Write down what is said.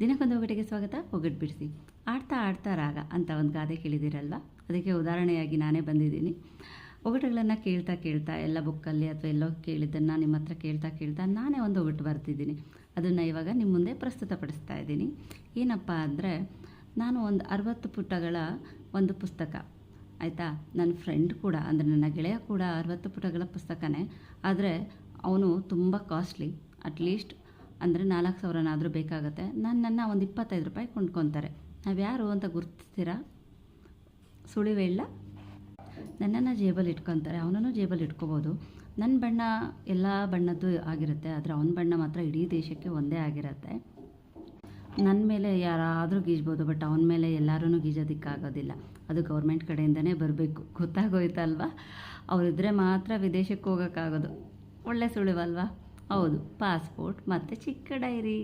ದಿನಕ್ಕೊಂದು ಒಗಟಿಗೆ ಸ್ವಾಗತ ಒಗಟ್ ಬಿಡಿಸಿ. ಆಡ್ತಾ ಆಡ್ತಾ ರಾಗ ಅಂತ ಒಂದು ಗಾದೆ ಕೇಳಿದಿರಲ್ವ? ಅದಕ್ಕೆ ಉದಾಹರಣೆಯಾಗಿ ನಾನೇ ಬಂದಿದ್ದೀನಿ. ಒಗಟುಗಳನ್ನು ಕೇಳ್ತಾ ಕೇಳ್ತಾ, ಎಲ್ಲ ಬುಕ್ಕಲ್ಲಿ ಅಥವಾ ಎಲ್ಲೋ ಕೇಳಿದ್ದನ್ನು ನಿಮ್ಮ ಹತ್ರ ಕೇಳ್ತಾ ಕೇಳ್ತಾ ನಾನೇ ಒಂದು ಒಗಟು ಬರ್ತಿದ್ದೀನಿ. ಅದನ್ನು ಇವಾಗ ನಿಮ್ಮ ಮುಂದೆ ಪ್ರಸ್ತುತಪಡಿಸ್ತಾ ಇದ್ದೀನಿ. ಏನಪ್ಪ ಅಂದರೆ, ನಾನು ಒಂದು ಅರವತ್ತು ಪುಟಗಳ ಒಂದು ಪುಸ್ತಕ, ಆಯಿತಾ? ನನ್ನ ಫ್ರೆಂಡ್ ಕೂಡ, ಅಂದರೆ ನನ್ನ ಗೆಳೆಯ ಕೂಡ ಅರವತ್ತು ಪುಟಗಳ ಪುಸ್ತಕನೇ. ಆದರೆ ಅವನು ತುಂಬ ಕಾಸ್ಟ್ಲಿ ಅಟ್ಲೀಸ್ಟ್ ಅಂದರೆ ನಾಲ್ಕು ಸಾವಿರನಾದರೂ ಬೇಕಾಗುತ್ತೆ. ನನ್ನನ್ನು ಒಂದು ಇಪ್ಪತ್ತೈದು ರೂಪಾಯಿ ಕೊಂಡ್ಕೊತಾರೆ. ನಾವು ಯಾರು ಅಂತ ಗುರುತಿಸ್ತೀರಾ? ಇಲ್ಲ. ನನ್ನನ್ನು ಜೇಬಲ್ಲಿ ಇಟ್ಕೊತಾರೆ. ಅವನನ್ನು ಜೇಬಲ್ಲಿ ಇಟ್ಕೋಬೋದು. ನನ್ನ ಬಣ್ಣ ಎಲ್ಲ ಬಣ್ಣದ್ದು ಆಗಿರುತ್ತೆ. ಆದರೆ ಅವನ ಬಣ್ಣ ಮಾತ್ರ ಇಡೀ ದೇಶಕ್ಕೆ ಒಂದೇ ಆಗಿರುತ್ತೆ. ನನ್ನ ಮೇಲೆ ಯಾರಾದರೂ ಗೀಜ್ಬೋದು, ಬಟ್ ಅವನ ಮೇಲೆ ಎಲ್ಲರೂ ಗೀಜೋದಕ್ಕಾಗೋದಿಲ್ಲ. ಅದು ಗೌರ್ಮೆಂಟ್ ಕಡೆಯಿಂದನೇ ಬರಬೇಕು. ಗೊತ್ತಾಗೋಯ್ತಲ್ವಾ? ಅವರಿದ್ದರೆ ಮಾತ್ರ ವಿದೇಶಕ್ಕೆ ಹೋಗೋಕ್ಕಾಗೋದು. ಒಳ್ಳೆ ಸುಳಿವಲ್ವಾ? ಹೌದು ಪಾಸ್ಪೋರ್ಟ್ ಮತ್ತು ಚಿಕ್ಕ ಡೈರಿ